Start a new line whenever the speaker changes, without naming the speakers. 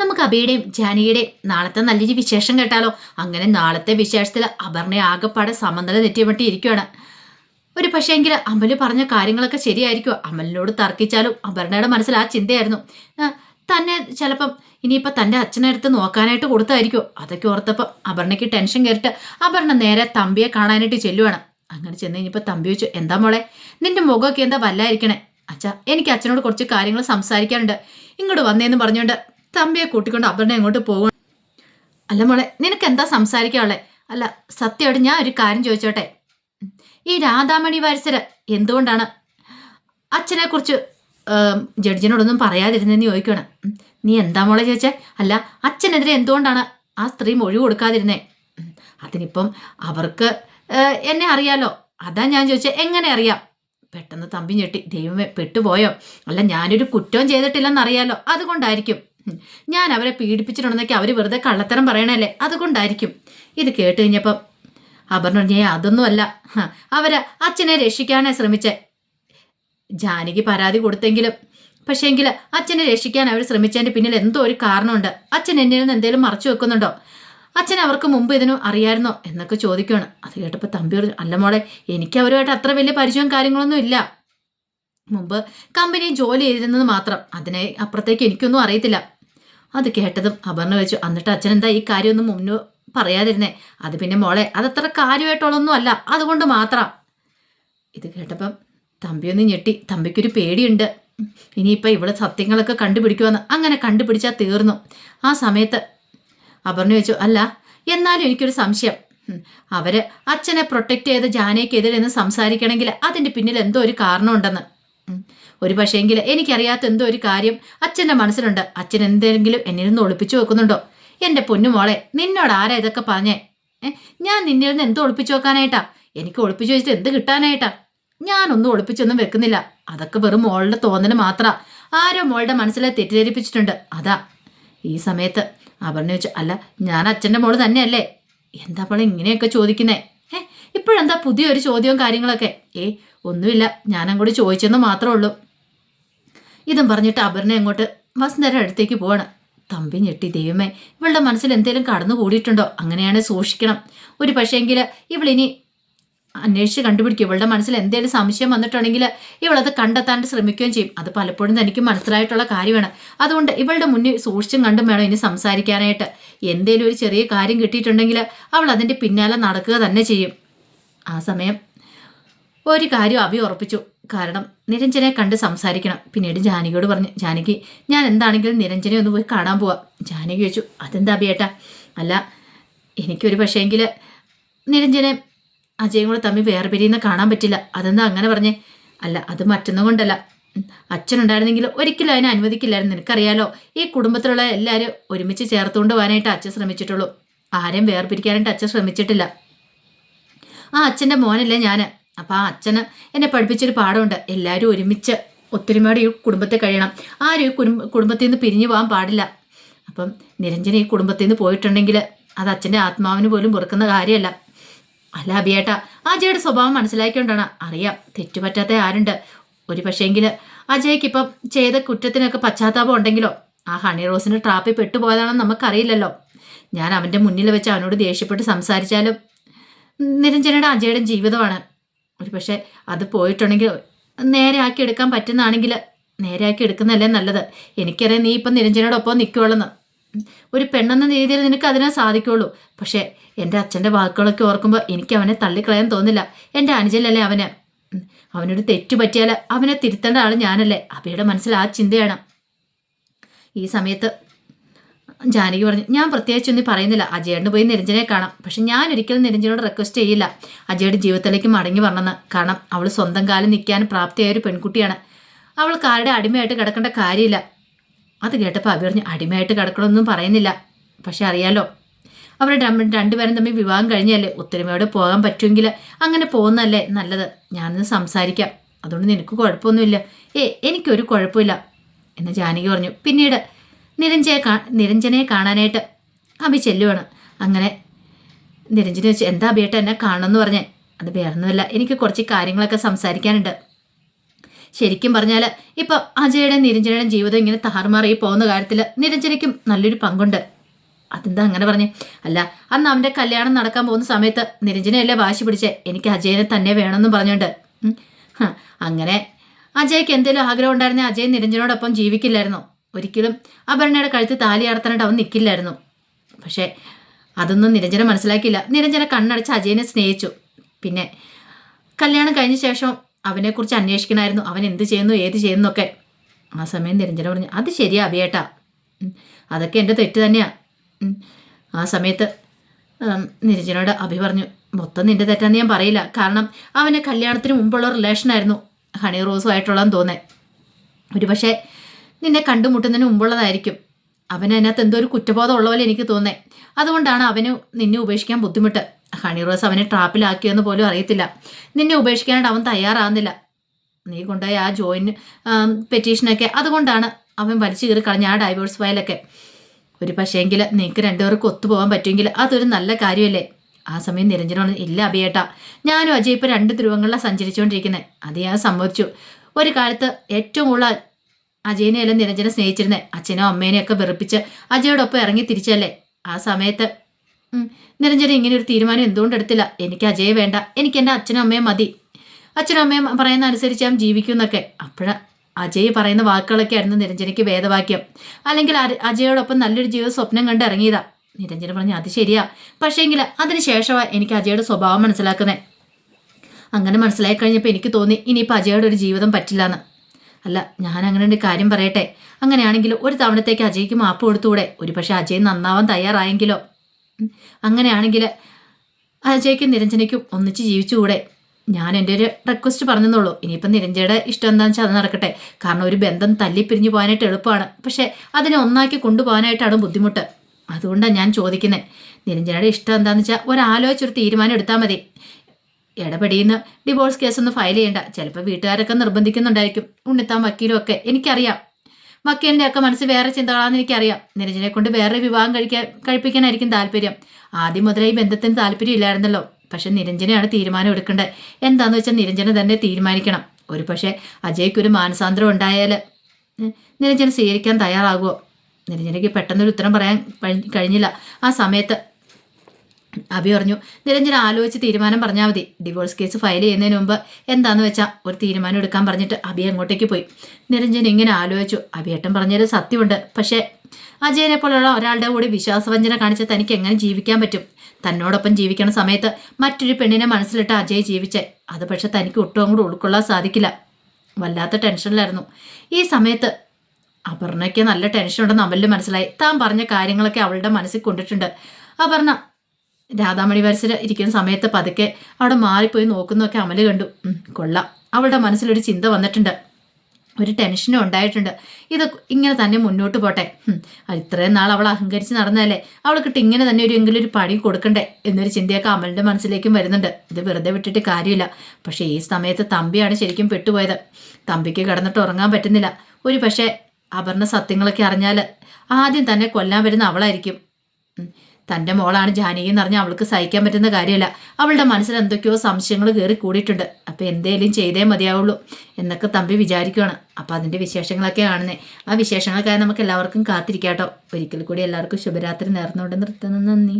നമുക്ക് അബിയുടെയും ജാനകിയുടെയും നാളത്തെ നല്ലൊരു വിശേഷം കേട്ടാലോ? അങ്ങനെ നാളത്തെ വിശേഷത്തിൽ അപർണ ആകെപ്പാടെ സമനില തെറ്റിയപറ്റി ഇരിക്കുകയാണ് ഒരു പക്ഷേങ്കിൽ അമൽ പറഞ്ഞ കാര്യങ്ങളൊക്കെ ശരിയായിരിക്കും അമലിനോട് തർക്കിച്ചാലും അപർണയുടെ മനസ്സിൽ ആ ചിന്തയായിരുന്നു. തന്നെ ചിലപ്പം ഇനിയിപ്പോൾ തന്റെ അച്ഛനെ അടുത്ത് നോക്കാനായിട്ട് കൊടുത്തായിരിക്കും അതൊക്കെ ഓർത്തപ്പോൾ അപർണയ്ക്ക് ടെൻഷൻ കയറിട്ട് അപർണ നേരെ തമ്പിയെ കാണാനായിട്ട് ചെല്ലുവാണ്. അങ്ങനെ ചെന്ന് കഴിഞ്ഞപ്പോൾ തമ്പി വെച്ചു എന്താ മോളെ നിന്റെ മുഖമൊക്കെ എന്താ വല്ലായിരിക്കണേ? അച്ഛാ എനിക്ക് അച്ഛനോട് കുറച്ച് കാര്യങ്ങൾ സംസാരിക്കാനുണ്ട്. ഇങ്ങോട്ട് വന്നേന്ന് പറഞ്ഞുകൊണ്ട് തമ്പിയെ കൂട്ടിക്കൊണ്ട് അപർണ എങ്ങോട്ട് പോകും അല്ല മോളെ നിനക്ക് എന്താ സംസാരിക്കാനുള്ളേ? അല്ല സത്യമായിട്ട് ഞാൻ ഒരു കാര്യം ചോദിച്ചോട്ടെ. ഈ രാധാമണി വാരസര് എന്തുകൊണ്ടാണ് അച്ഛനെ കുറിച്ച് ജഡ്ജിനോടൊന്നും പറയാതിരുന്നെന്ന് ചോദിക്കണം. നീ എന്താ മോളെ ചോദിച്ചേ? അല്ല അച്ഛനെതിരെ എന്തുകൊണ്ടാണ് ആ സ്ത്രീ മൊഴി കൊടുക്കാതിരുന്നേ. അതിനിപ്പം അവർക്ക് എന്നെ അറിയാലോ. അതാ ഞാൻ ചോദിച്ചേ എങ്ങനെ അറിയാം? പെട്ടെന്ന് തമ്പി ഞെട്ടി ദൈവമേ പെട്ടുപോയോ? അല്ല ഞാനൊരു കുറ്റവും ചെയ്തിട്ടില്ലെന്നറിയാലോ. അതുകൊണ്ടായിരിക്കും. ഞാൻ അവരെ പീഡിപ്പിച്ചിട്ടുണ്ടെന്നൊക്കെ അവർ വെറുതെ കള്ളത്തരം പറയണല്ലേ? അതുകൊണ്ടായിരിക്കും. ഇത് കേട്ട് കഴിഞ്ഞപ്പം അപർണ പറഞ്ഞേ അതൊന്നുമല്ല. അവർ അച്ഛനെ രക്ഷിക്കാനേ ശ്രമിച്ചേ. ജാനകി പരാതി കൊടുത്തെങ്കിലും പക്ഷേങ്കിൽ അച്ഛനെ രക്ഷിക്കാൻ അവർ ശ്രമിച്ചതിന്റെ പിന്നിൽ എന്തോ ഒരു കാരണമുണ്ട്. അച്ഛൻ എന്നിൽ നിന്ന് എന്തെങ്കിലും മറച്ചു വെക്കുന്നുണ്ടോ? അച്ഛൻ അവർക്ക് മുമ്പ് ഇതിനും അറിയായിരുന്നോ? എന്നൊക്കെ ചോദിക്കുകയാണ് അത് കേട്ടപ്പോൾ തമ്പി പറഞ്ഞു അല്ല മോളെ എനിക്ക് അവരുമായിട്ട് അത്ര വലിയ പരിചയവും കാര്യങ്ങളൊന്നും ഇല്ല. മുമ്പ് കമ്പനി ജോലി ചെയ്തിരുന്നത് മാത്രം. അതിനെ അപ്പുറത്തേക്ക് എനിക്കൊന്നും അറിയത്തില്ല. അത് കേട്ടതും അപർണ വെച്ചു എന്നിട്ട് അച്ഛൻ എന്താ ഈ കാര്യമൊന്നും മുന്നോ പറയാതിരുന്നേ? അത് പിന്നെ മോളെ അതത്ര കാര്യമായിട്ടുള്ളൊന്നും അല്ല അതുകൊണ്ട് മാത്രം. ഇത് കേട്ടപ്പം തമ്പി ഒന്ന് ഞെട്ടി തമ്പിക്കൊരു പേടിയുണ്ട്. ഇനിയിപ്പോൾ ഇവിടെ സത്യങ്ങളൊക്കെ കണ്ടുപിടിക്കുമെന്ന് അങ്ങനെ കണ്ടുപിടിച്ചാൽ തീർന്നു. ആ സമയത്ത് അപർണ വെച്ചു അല്ല എന്നാലും എനിക്കൊരു സംശയം. അവർ അച്ഛനെ പ്രൊട്ടക്റ്റ് ചെയ്ത് ജാനയ്ക്കെതിരെ എന്ന് സംസാരിക്കണമെങ്കിൽ അതിന്റെ പിന്നിൽ എന്തോ ഒരു കാരണമുണ്ടെന്ന്. ഒരു പക്ഷേങ്കിൽ എനിക്കറിയാത്ത എന്തോ ഒരു കാര്യം അച്ഛന്റെ മനസ്സിലുണ്ട്. അച്ഛൻ എന്തെങ്കിലും എന്നിൽ നിന്ന് ഒളിപ്പിച്ചു വെക്കുന്നുണ്ടോ? എന്റെ പൊന്നുമോളെ നിന്നോട് ആരാ ഇതൊക്കെ പറഞ്ഞേ? ഞാൻ നിന്നിൽ നിന്ന് എന്തോ ഒളിപ്പിച്ചു വെക്കാനായിട്ടാ? എനിക്ക് ഒളിപ്പിച്ചു വെച്ചിട്ട് എന്ത് കിട്ടാനായിട്ടാ? ഞാനൊന്നും ഒളിപ്പിച്ചൊന്നും വെക്കുന്നില്ല. അതൊക്കെ വെറും മോളുടെ തോന്നൽ മാത്രാ. ആരോ മോളുടെ മനസ്സിലെ തെറ്റിദ്ധരിപ്പിച്ചിട്ടുണ്ട്. അതാ. ഈ സമയത്ത് അപർണ ചോദിച്ചു അല്ല ഞാൻ അച്ഛന്റെ മോൾ തന്നെയല്ലേ? എന്താ അപ്പോൾ ഇങ്ങനെയൊക്കെ ചോദിക്കുന്നേ? ഏ ഇപ്പോഴെന്താ പുതിയൊരു ചോദ്യവും കാര്യങ്ങളൊക്കെ? ഏ ഒന്നുമില്ല. ഞാൻ അങ്ങോട്ട് ചോദിച്ചെന്ന് മാത്രമേ ഉള്ളൂ. ഇതും പറഞ്ഞിട്ട് അപർണ അങ്ങോട്ട് വസുന്ധര അടുത്തേക്ക് പോവാണ്. തമ്പി ഞെട്ടി ദൈവമേ ഇവളുടെ മനസ്സിൽ എന്തെങ്കിലും കടന്നു കൂടിയിട്ടുണ്ടോ? അങ്ങനെയാണ് സൂക്ഷിക്കണം. ഒരു പക്ഷേങ്കിൽ ഇവളിനി അന്വേഷിച്ച് കണ്ടുപിടിക്കും. ഇവളുടെ മനസ്സിൽ എന്തെങ്കിലും സംശയം വന്നിട്ടുണ്ടെങ്കിൽ ഇവളത് കണ്ടെത്താൻ ശ്രമിക്കുകയും ചെയ്യും. അത് പലപ്പോഴും തനിക്ക് മനസ്സിലായിട്ടുള്ള കാര്യമാണ്. അതുകൊണ്ട് ഇവളുടെ മുന്നിൽ സൂക്ഷിച്ചും കണ്ടും വേണം ഇനി സംസാരിക്കാനായിട്ട്. എന്തേലും ഒരു ചെറിയ കാര്യം കിട്ടിയിട്ടുണ്ടെങ്കിൽ അവൾ അതിന്റെ പിന്നാലെ നടക്കുക തന്നെ ചെയ്യും. ആ സമയം ഒരു കാര്യം അഭി ഉറപ്പിച്ചു. കാരണം നിരഞ്ജനെ കണ്ട് സംസാരിക്കണം. പിന്നീട് ജാനകിയോട് പറഞ്ഞു ജാനകി ഞാൻ എന്താണെങ്കിലും നിരഞ്ജനെ ഒന്ന് പോയി കാണാൻ പോവാം. ജാനകി ചോദിച്ചു അതെന്താ അഭിയേട്ടാ അല്ല എനിക്കൊരു പക്ഷേങ്കിൽ നിരഞ്ജനെ അജയും കൂടെ തമ്മിൽ വേറെ പിരിയുന്ന കാണാൻ പറ്റില്ല. അതെന്താ അങ്ങനെ പറഞ്ഞേ? അല്ല അത് മറ്റൊന്നും കൊണ്ടല്ല. അച്ഛനുണ്ടായിരുന്നെങ്കിൽ ഒരിക്കലും അതിനെ അനുവദിക്കില്ലായിരുന്നു. നിനക്കറിയാലോ ഈ കുടുംബത്തിലുള്ള എല്ലാവരും ഒരുമിച്ച് ചേർത്തുകൊണ്ട് പോകാനായിട്ട് അച്ഛൻ ശ്രമിച്ചിട്ടുള്ളൂ. ആരെയും വേർപിരിക്കാനായിട്ട് അച്ഛൻ ശ്രമിച്ചിട്ടില്ല. ആ അച്ഛന്റെ മോനല്ലേ ഞാൻ അപ്പം ആ അച്ഛന് എന്നെ പഠിപ്പിച്ചൊരു പാഠമുണ്ട്. എല്ലാവരും ഒരുമിച്ച് ഒത്തൊരുമയോടെ ഈ കുടുംബത്തെ കഴിയണം. ആരും ഈ കുടുംബ കുടുംബത്തിൽ നിന്ന് പിരിഞ്ഞു പോകാൻ പാടില്ല. അപ്പം നിരഞ്ജന ഈ കുടുംബത്തിൽ നിന്ന് പോയിട്ടുണ്ടെങ്കിൽ അത് അച്ഛന്റെ ആത്മാവിന് പോലും പൊറുക്കുന്ന കാര്യമല്ല. അല്ല അബിയേട്ട അജയുടെ സ്വഭാവം മനസ്സിലാക്കിക്കൊണ്ടാണ്. അറിയാം തെറ്റുപറ്റാത്ത ആരുണ്ട്. ഒരു പക്ഷേങ്കിൽ അജയ്ക്ക് ഇപ്പം ചെയ്ത കുറ്റത്തിനൊക്കെ പശ്ചാത്താപം ഉണ്ടെങ്കിലോ? ആ ഹണി റോസിന്റെ ട്രാപ്പിൽ പെട്ടുപോയതാണെന്ന് നമുക്കറിയില്ലല്ലോ. ഞാൻ അവന്റെ മുന്നിൽ വെച്ച് അവനോട് ദേഷ്യപ്പെട്ട് സംസാരിച്ചാലും നിരഞ്ജനയുടെ അജയുടെ ജീവിതമാണ്. ഒരു പക്ഷേ അത് പോയിട്ടുണ്ടെങ്കിൽ നേരെ ആക്കി എടുക്കാൻ പറ്റുന്നതാണെങ്കിൽ നേരെ ആക്കി എടുക്കുന്നതല്ലേ നല്ലത്. എനിക്കറിയാം നീ ഇപ്പം നിരഞ്ജനോടൊപ്പം നിൽക്കുവോളെന്ന് ഒരു പെണ്ണെന്ന രീതിയിൽ നിനക്ക് അതിനെ സാധിക്കുള്ളൂ. പക്ഷേ എന്റെ അച്ഛന്റെ വാക്കുകളൊക്കെ ഓർക്കുമ്പോൾ എനിക്ക് അവനെ തള്ളിക്കളയാൻ തോന്നില്ല. എന്റെ അനുജലല്ലേ അവന്? അവനൊരു തെറ്റു പറ്റിയാൽ അവനെ തിരുത്തേണ്ട ആൾ ഞാനല്ലേ? അബിയുടെ മനസ്സിൽ ആ ചിന്തയാണ്. ഈ സമയത്ത് ജാനകി പറഞ്ഞു ഞാൻ പ്രത്യേകിച്ചൊന്നും പറയുന്നില്ല. അജയേട്ടന് പോയി നിരഞ്ജനെ കാണാം. പക്ഷെ ഞാൻ ഒരിക്കലും നിരഞ്ജനോട് റിക്വസ്റ്റ് ചെയ്യില്ല. അജയുടെ ജീവിതത്തിലേക്ക് മടങ്ങി വരണമെന്ന്. കാരണം അവൾ സ്വന്തം കാലം നിൽക്കാൻ പ്രാപ്തിയായ ഒരു പെൺകുട്ടിയാണ്. അവൾ കാരുടെ അടിമയായിട്ട് കിടക്കേണ്ട കാര്യമില്ല. അത് കേട്ടപ്പോൾ അബി പറഞ്ഞു അടിമയായിട്ട് കിടക്കണമെന്നും പറയുന്നില്ല. പക്ഷെ അറിയാലോ അവർ രണ്ടുപേരും തമ്മിൽ വിവാഹം കഴിഞ്ഞല്ലേ? ഒത്തൊരുമയോടെ പോകാൻ പറ്റുമെങ്കിൽ അങ്ങനെ പോകുന്നതല്ലേ നല്ലത്. ഞാനൊന്ന് സംസാരിക്കാം. അതുകൊണ്ട് നിനക്ക് കുഴപ്പമൊന്നുമില്ല. ഏ എനിക്കൊരു കുഴപ്പമില്ല. എന്ന് ജാനകി പറഞ്ഞു. പിന്നീട് നിരഞ്ജയെ കാ നിരഞ്ജനയെ കാണാനായിട്ട് അഭി ചെല്ലുവാണ്. അങ്ങനെ നിരഞ്ജന വെച്ച് എന്താ അഭിയേട്ട എന്നെ കാണണമെന്ന് പറഞ്ഞേ? അത് വേറൊന്നുമില്ല. എനിക്ക് കുറച്ച് കാര്യങ്ങളൊക്കെ സംസാരിക്കാനുണ്ട്. ശരിക്കും പറഞ്ഞാൽ ഇപ്പം അജയുടെ നിരഞ്ജനയുടെ ജീവിതം ഇങ്ങനെ താറുമാറി പോകുന്ന കാര്യത്തിൽ നിരഞ്ജനയ്ക്കും നല്ലൊരു പങ്കുണ്ട്. അതെന്താ അങ്ങനെ പറഞ്ഞു? അല്ല അന്ന് അവന്റെ കല്യാണം നടക്കാൻ പോകുന്ന സമയത്ത് നിരഞ്ജനയല്ലേ വാശി പിടിച്ചേ? എനിക്ക് അജയനെ തന്നെ വേണമെന്നും പറഞ്ഞുണ്ട് അങ്ങനെ അജയ്ക്ക് എന്തെങ്കിലും ആഗ്രഹം ഉണ്ടായിരുന്നെ അജയ് നിരഞ്ജനോടൊപ്പം ജീവിക്കില്ലായിരുന്നോ? ഒരിക്കലും അപർണയുടെ കഴുത്ത് താലി അർത്തനായിട്ട് അവൻ നിൽക്കില്ലായിരുന്നു പക്ഷേ അതൊന്നും നിരഞ്ജന മനസ്സിലാക്കിയില്ല. നിരഞ്ജന കണ്ണടച്ച് അജയനെ സ്നേഹിച്ചു. പിന്നെ കല്യാണം കഴിഞ്ഞ ശേഷം അവനെക്കുറിച്ച് അന്വേഷിക്കണമായിരുന്നു. അവൻ എന്ത് ചെയ്യുന്നു ഏത് ചെയ്യുന്നു ഒക്കെ ആ സമയം നിരഞ്ജന പറഞ്ഞു അത് ശരിയാ അഭിയേട്ടാ. അതൊക്കെ എന്റെ തെറ്റ് തന്നെയാ. ആ സമയത്ത് നിരഞ്ജനോട് അഭി പറഞ്ഞു മൊത്തം നിന്റെ തെറ്റാന്ന് ഞാൻ പറയില്ല. കാരണം അവന്റെ കല്യാണത്തിന് മുമ്പുള്ള റിലേഷനായിരുന്നു ഹണി റോസുമായിട്ടുള്ളതെന്ന് തോന്നേ. ഒരു പക്ഷേ നിന്നെ കണ്ടുമുട്ടുന്നതിന് മുമ്പുള്ളതായിരിക്കും. അവന് അതിനകത്ത് എന്തോ ഒരു കുറ്റബോധം ഉള്ള പോലെ എനിക്ക് തോന്നേ. അതുകൊണ്ടാണ് അവന് നിന്നെ ഉപേക്ഷിക്കാൻ ബുദ്ധിമുട്ട്. ഹണി റോസ് അവനെ ട്രാപ്പിലാക്കിയെന്ന് പോലും അറിയത്തില്ല. നിന്നെ ഉപേക്ഷിക്കാനായിട്ട് അവൻ തയ്യാറാകുന്നില്ല. നീ കൊണ്ടുപോയ ആ ജോയിൻ പെറ്റീഷനൊക്കെ അതുകൊണ്ടാണ് അവൻ വലിച്ചു കയറി കളഞ്ഞ ആ ഡൈവേഴ്സ് ഫയലൊക്കെ. ഒരു പക്ഷേങ്കിൽ നിങ്ങൾക്ക് രണ്ടുപേർക്ക് ഒത്തുപോകാൻ പറ്റുമെങ്കിൽ അതൊരു നല്ല കാര്യമല്ലേ? ആ സമയം നിരഞ്ജന പറഞ്ഞു ഇല്ല അഭിയേട്ടാ. ഞാനും അജയ് ഇപ്പോൾ രണ്ട് ധ്രുവങ്ങളിലാണ് സഞ്ചരിച്ചുകൊണ്ടിരിക്കുന്നത് അത് ഞാൻ സമ്മതിച്ചു ഒരു കാലത്ത് ഏറ്റവും കൂടുതൽ അജയനെയല്ല നിരഞ്ജന സ്നേഹിച്ചിരുന്നേ. അച്ഛനോ അമ്മേനെയൊക്കെ വെറുപ്പിച്ച് അജയോടൊപ്പം ഇറങ്ങി തിരിച്ചല്ലേ? ആ സമയത്ത് നിരഞ്ജന ഇങ്ങനെ ഒരു തീരുമാനം എന്തുകൊണ്ട് എടുത്തില്ല? എനിക്ക് അജയെ വേണ്ട. എനിക്ക് എന്റെ അച്ഛനും അമ്മയും മതി. അച്ഛനും അമ്മയും പറയുന്ന അനുസരിച്ച് ഞാൻ ജീവിക്കുന്നൊക്കെ അപ്പോഴ അജയ് പറയുന്ന വാക്കുകളൊക്കെ ആയിരുന്നു നിരഞ്ജനയ്ക്ക് വേദവാക്യം. അല്ലെങ്കിൽ അജയോടൊപ്പം നല്ലൊരു ജീവിത സ്വപ്നം കണ്ട് ഇറങ്ങിയതാ. നിരഞ്ജന പറഞ്ഞു അത് ശരിയാ. പക്ഷേങ്കിൽ അതിനുശേഷമാണ് എനിക്ക് അജയുടെ സ്വഭാവം മനസ്സിലാക്കുന്നത് അങ്ങനെ മനസ്സിലായി കഴിഞ്ഞപ്പോൾ എനിക്ക് തോന്നി ഇനിയിപ്പോൾ അജയുടെ ഒരു ജീവിതം പറ്റില്ലാന്ന്. അല്ല ഞാൻ അങ്ങനെ ഒരു കാര്യം പറയട്ടെ. അങ്ങനെയാണെങ്കിൽ ഒരു തവണത്തേക്ക് അജയ്ക്ക് മാപ്പ് കൊടുത്തുകൂടെ? ഒരു പക്ഷേ അജയ് നന്നാവാൻ തയ്യാറായെങ്കിലോ. അങ്ങനെയാണെങ്കിൽ അജയ്ക്കും നിരഞ്ജനയ്ക്കും ഒന്നിച്ച് ജീവിച്ചുകൂടെ? ഞാൻ എന്റെ ഒരു റിക്വസ്റ്റ് പറഞ്ഞെന്നുള്ളൂ ഇനിയിപ്പം നിരഞ്ജയുടെ ഇഷ്ടം എന്താണെന്ന് വെച്ചാൽ അത് നടക്കട്ടെ. കാരണം ഒരു ബന്ധം തല്ലിപ്പിരിഞ്ഞു പോകാനായിട്ട് എളുപ്പമാണ്. പക്ഷേ അതിനെ ഒന്നാക്കി കൊണ്ടുപോകാനായിട്ടാണ് ബുദ്ധിമുട്ട്. അതുകൊണ്ടാണ് ഞാൻ ചോദിക്കുന്നത് നിരഞ്ജനയുടെ ഇഷ്ടം എന്താണെന്ന് വെച്ചാൽ ഒരാലോചിച്ചൊരു തീരുമാനം എടുത്താൽ മതി. ഇടപെടിയുന്ന ഡിവോഴ്സ് കേസ് ഒന്ന് ഫയൽ ചെയ്യണ്ട. ചിലപ്പോൾ വീട്ടുകാരൊക്കെ നിർബന്ധിക്കുന്നുണ്ടായിരിക്കും. ഉണ്ണിത്താൻ വക്കീലും ഒക്കെ എനിക്കറിയാം. വക്കീലിന്റെ ഒക്കെ മനസ്സിൽ വേറെ ചിന്തകളാണെന്ന് എനിക്കറിയാം. നിരഞ്ജനെ കൊണ്ട് വേറെ വിവാഹം കഴിക്കാൻ കഴിപ്പിക്കാനായിരിക്കും താല്പര്യം. ആദ്യം മുതലേ ഈ ബന്ധത്തിന് താല്പര്യം ഇല്ലായിരുന്നല്ലോ. പക്ഷെ നിരഞ്ജനയാണ് തീരുമാനം എടുക്കേണ്ടത് എന്താന്ന് വെച്ചാൽ നിരഞ്ജന തന്നെ തീരുമാനിക്കണം. ഒരു പക്ഷേ അജയ്ക്കൊരു മാനസാന്തരം ഉണ്ടായാൽ നിരഞ്ജന സ്വീകരിക്കാൻ തയ്യാറാകുമോ നിരഞ്ജനയ്ക്ക് പെട്ടെന്നൊരു ഉത്തരം പറയാൻ കഴിഞ്ഞില്ല. ആ സമയത്ത് അഭി പറഞ്ഞു നിരഞ്ജന ആലോചിച്ച് തീരുമാനം പറഞ്ഞാൽ മതി. ഡിവോഴ്സ് കേസ് ഫയൽ ചെയ്യുന്നതിന് മുമ്പ് എന്താന്ന് വെച്ചാൽ ഒരു തീരുമാനം എടുക്കാൻ പറഞ്ഞിട്ട് അഭി അങ്ങോട്ടേക്ക് പോയി. നിരഞ്ജൻ ഇങ്ങനെ ആലോചിച്ചു. അബിയേട്ടൻ പറഞ്ഞത് സത്യമുണ്ട്. പക്ഷേ അജയനെ പോലുള്ള ഒരാളുടെ കൂടി വിശ്വാസവഞ്ചന കാണിച്ച് തനിക്ക് എങ്ങനെ ജീവിക്കാൻ പറ്റും? തന്നോടൊപ്പം ജീവിക്കണ സമയത്ത് മറ്റൊരു പെണ്ണിനെ മനസ്സിലിട്ട് അജയ് ജീവിച്ചേ. അത് പക്ഷെ തനിക്ക് ഒട്ടും അങ്ങോട്ട് ഉൾക്കൊള്ളാൻ സാധിക്കില്ല. വല്ലാത്ത ടെൻഷനിലായിരുന്നു. ഈ സമയത്ത് അപർണയ്ക്ക് നല്ല ടെൻഷൻ ഉണ്ടെന്ന് അമലിന് മനസ്സിലായി. താൻ പറഞ്ഞ കാര്യങ്ങളൊക്കെ അവളുടെ മനസ്സിൽ കൊണ്ടിട്ടുണ്ട്. അപർണ രാധാമണി വരസിൽ ഇരിക്കുന്ന സമയത്ത് പതുക്കെ അവിടെ മാറിപ്പോയി നോക്കുന്നൊക്കെ അമൽ കണ്ടു. കൊള്ളാം. അവളുടെ മനസ്സിലൊരു ചിന്ത വന്നിട്ടുണ്ട്. ഒരു ടെൻഷനും ഉണ്ടായിട്ടുണ്ട്. ഇത് ഇങ്ങനെ തന്നെ മുന്നോട്ട് പോട്ടെ. ഇത്രയും നാൾ അവൾ അഹങ്കരിച്ച് നടന്നതല്ലേ? അവൾക്കിട്ട് ഇങ്ങനെ തന്നെ ഒരു എങ്കിലും ഒരു പണി കൊടുക്കണ്ടേ? എന്നൊരു ചിന്തയൊക്കെ അമലിന്റെ മനസ്സിലേക്കും വരുന്നുണ്ട്. ഇത് വെറുതെ വിട്ടിട്ട് കാര്യമില്ല. പക്ഷേ ഈ സമയത്ത് തമ്പിയാണ് ശരിക്കും പെട്ടുപോയത്. തമ്പിക്ക് കിടന്നിട്ട് ഉറങ്ങാൻ പറ്റുന്നില്ല. ഒരു പക്ഷേ അപർണ സത്യങ്ങളൊക്കെ അറിഞ്ഞാൽ ആദ്യം തന്നെ കൊല്ലാൻ വരുന്ന അവളായിരിക്കും. തന്റെ മോളാണ് ജാനകി എന്ന് പറഞ്ഞാൽ അവൾക്ക് സഹിക്കാൻ പറ്റുന്ന കാര്യമല്ല. അവളുടെ മനസ്സിൽ എന്തൊക്കെയോ സംശയങ്ങൾ കയറി കൂടിയിട്ടുണ്ട്. അപ്പോൾ എന്തേലും ചെയ്തേ മതിയാവുള്ളൂ എന്നൊക്കെ തമ്പി വിചാരിക്കുകയാണ് അപ്പോൾ അതിന്റെ വിശേഷങ്ങളൊക്കെ കാണുന്നത് ആ വിശേഷങ്ങൾക്കായി നമുക്ക് എല്ലാവർക്കും കാത്തിരിക്കാട്ടോ. ഒരിക്കൽ കൂടി എല്ലാവർക്കും ശുഭരാത്രി നേർന്നുകൊണ്ട് നിർത്തുന്നു. നന്ദി.